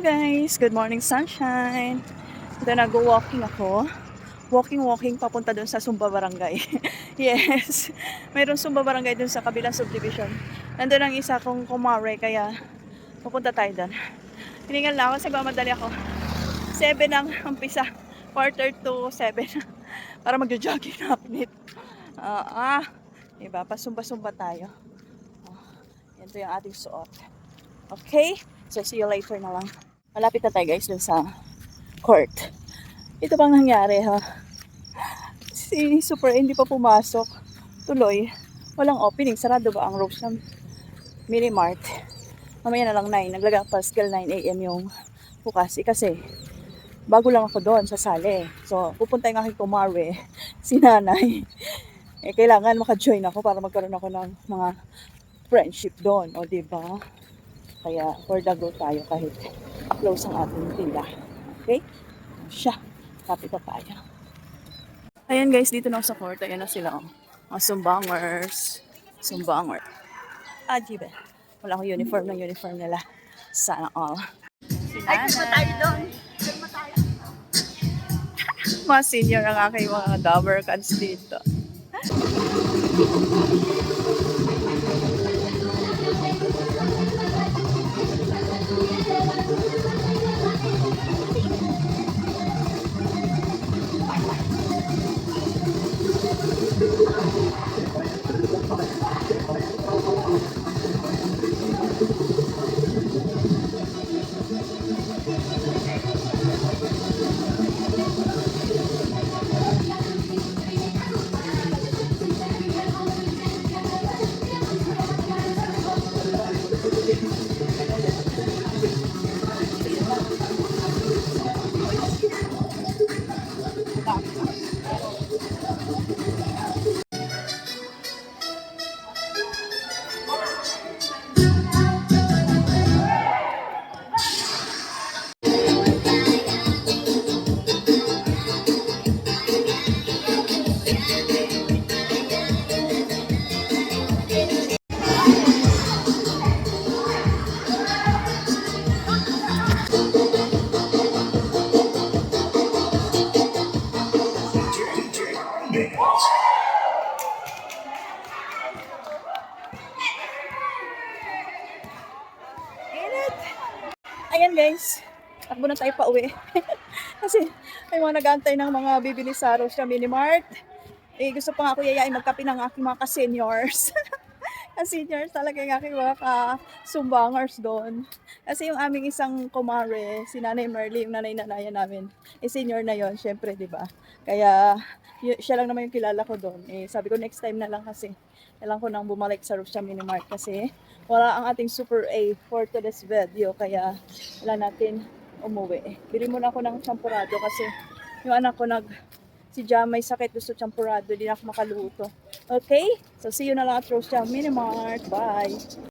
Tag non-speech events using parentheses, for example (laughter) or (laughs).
Guys! Good morning sunshine! Ito nag-walking ako. Walking, walking, papunta dun sa Sumba Barangay. (laughs) yes! Mayroong Sumba Barangay dun sa kabilang subdivision. Nandun ang isa kong kumare, kaya pupunta tayo dun. Hiningal lang ako, nagmamadali ako. 7 ang umpisa. Quarter to 7. (laughs) Para magjo-jogging na ako nito. Ah. Diba? Pasumba-sumba tayo. Oh, yan yung ating suot. Okay? So, see you later na lang. Malapit na tayo guys dun sa court. Ito pang nangyari ha. Si Super hindi pa pumasok. Tuloy. Walang opening. Sarado ba ang Rosam Mini Mart? Mamaya na lang 9. Naglaga Pascal 9 a.m. yung bukas. Eh, kasi bago lang ako doon sa sale. So, pupunta yung aking kumare, (laughs) si nanay. Eh, kailangan maka-join ako para magkaroon ako ng mga friendship doon. O, ba? Kaya for the go tayo kahit close ang ating tinda. Okay? Siya. Kapit na tayo. Ayan guys, dito na sa court. Ayan na sila. Oh. Mga sumbangers. Sumbanger. Ah, jibe. Wala akong uniform ng uniform nila. Sana all. Ay, kung tayo doon. Mga senior ang aking mga dabber cards dito. Init! Ayan guys, takbo na tayo pa uwi. (laughs) Kasi may mga nag-aantay ng mga bibili sa Rosia Mini Mart. Eh, gusto pa nga ako yayain magkape ng aking mga ka-seniors. (laughs) ka-seniors talaga yung aking mga ka-sumbangers doon. Kasi yung aming isang kumare, si Nanay Merly, yung nanay-nanayan namin, eh senior na yon syempre, di ba? Kaya siya lang naman yung kilala ko doon. Eh, sabi ko next time na lang kasi kailangan ko nang bumalik sa Rosia Mini Mart kasi wala ang ating Super A for today's video kaya wala natin umuwi. Bili muna ako ng champurado kasi yung anak ko nag si Jam may sakit gusto champurado, di na ako makaluto. Okay? So see you na lang at Rosia Mini Mart. Bye!